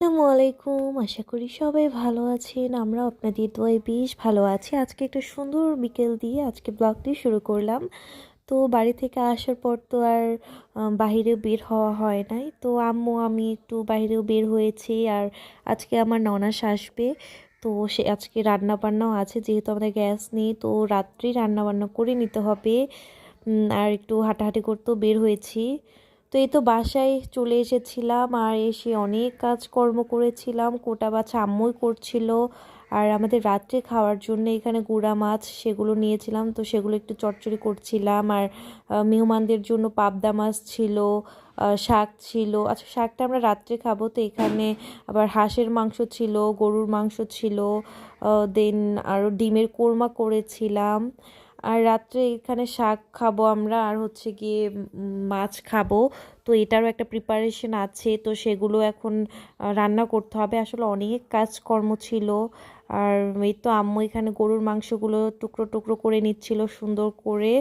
আসসালামু আলাইকুম। আশা করি সবাই ভালো আছেন। আমরা আপনাদের দোয়ায় বেশ ভালো আছি। আজকে একটা সুন্দর বিকেল দিয়ে আজকে ব্লগটি শুরু করলাম। তো বাড়ি থেকে আসার পর তো আর বাইরে বের হওয়া হয় নাই। তো আম্মু, আমি একটু বাইরেও বের হয়েছি আর আজকে আমার ননাস আসবে। তো সে আজকে রান্না বান্নাও আছে, যেহেতু আমাদের গ্যাস নেই, তো রাত্রি রান্না বান্না করে নিতে হবে। আর একটু হাঁটাহাঁটি করতেও বের হয়েছি। তো এই তো বাসায় চলে এসেছিলাম আর এসে অনেক কাজকর্ম করেছিলাম। কোটা বাছা আম্মুই করছিল। আর আমাদের রাত্রে খাওয়ার জন্য এখানে গুঁড়া মাছ সেগুলো নিয়েছিলাম। তো সেগুলো একটু চটচড়ি করছিলাম। আর মেহমানদের জন্য পাবদা মাছ ছিল শাক ছিল। আচ্ছা শাকটা আমরা রাত্রে খাব। তো এখানে আবার হাঁসের মাংস ছিল, গরুর মাংস ছিল দেন আরও ডিমের কোরমা করেছিলাম। আর রাত্রে এখানে শাক খাব আমরা, আর হচ্ছে গিয়ে মাছ খাব। তো এটারও একটা প্রিপারেশন আছে, তো সেগুলো এখন রান্না করতে হবে। আসলে অনেক কাজকর্ম ছিল, আর এই তো আম্মু এখানে গরুর মাংসগুলো টুকরো টুকরো করে নিচ্ছিল সুন্দর করে।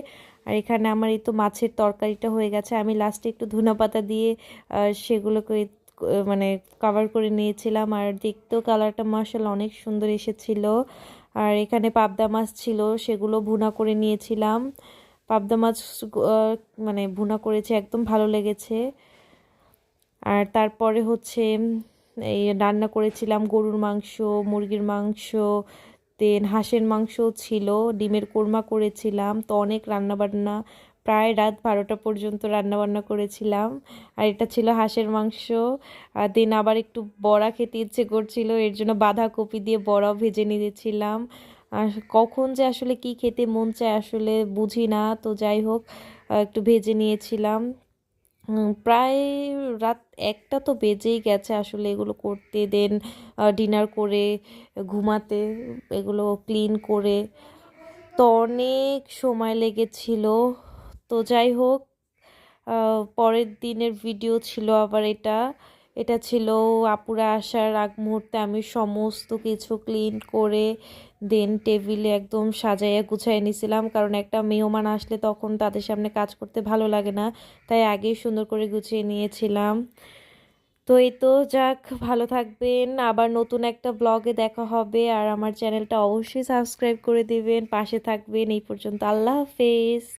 আর এখানে আমার এই তো মাছের তরকারিটা হয়ে গেছে। আমি লাস্টে একটু ধনে পাতা দিয়ে সেগুলোকে মানে কভার করে নিয়েছিলাম। আর দেখতেও কালারটা মাসাল অনেক সুন্দর এসেছিল। আর এখানে পাবদা মাছ ছিল, সেগুলো ভুনা করে নিয়েছিলাম। পাবদা মাছ মানে ভুনা করেছে, একদম ভালো লেগেছে। আর তারপরে হচ্ছে, এই রান্না করেছিলাম গরুর মাংস, মুরগির মাংস দেন হাঁসের মাংস ছিল, ডিমের কোরমা করেছিলাম। তো অনেক রান্না বান্না প্রায় রাত বারোটা পর্যন্ত রান্নাবান্না করেছিলাম। আর এটা ছিল হাঁসের মাংস। আর দেন আবার একটু বড়া খেতে ইচ্ছে করছিল, এর জন্য বাঁধাকপি দিয়ে বড়াও ভেজে নিয়েছিলাম আর কখন যে আসলে কি খেতে মন চায় আসলে বুঝি না, তো যাই হোক একটু ভেজে নিয়েছিলাম। প্রায় রাত একটা তো বেজেই গেছে আসলে এগুলো করতে। দেন ডিনার করে, ঘুমাতে, এগুলো ক্লিন করে। তো অনেক সময় লেগেছিল। তো যাই হোক পরের দিনের ভিডিও ছিল আবার এটা। এটা ছিল আপুরা আসার আগ মুহূর্তে আমি সমস্ত কিছু ক্লিন করে দেন টেবিলে একদম সাজাইয়া গুছাই নিছিলাম। কারণ একটা মেহমান আসলে তখন তাদের সামনে কাজ করতে ভালো লাগে না, তাই আগেই সুন্দর করে গুছিয়ে নিয়েছিলাম। তো এই তো যাক, ভালো থাকবেন। আবার নতুন একটা ব্লগে দেখা হবে। আর আমার চ্যানেলটা অবশ্যই সাবস্ক্রাইব করে দেবেন। পাশে থাকবেন। এই পর্যন্ত আল্লাহ হাফেজ।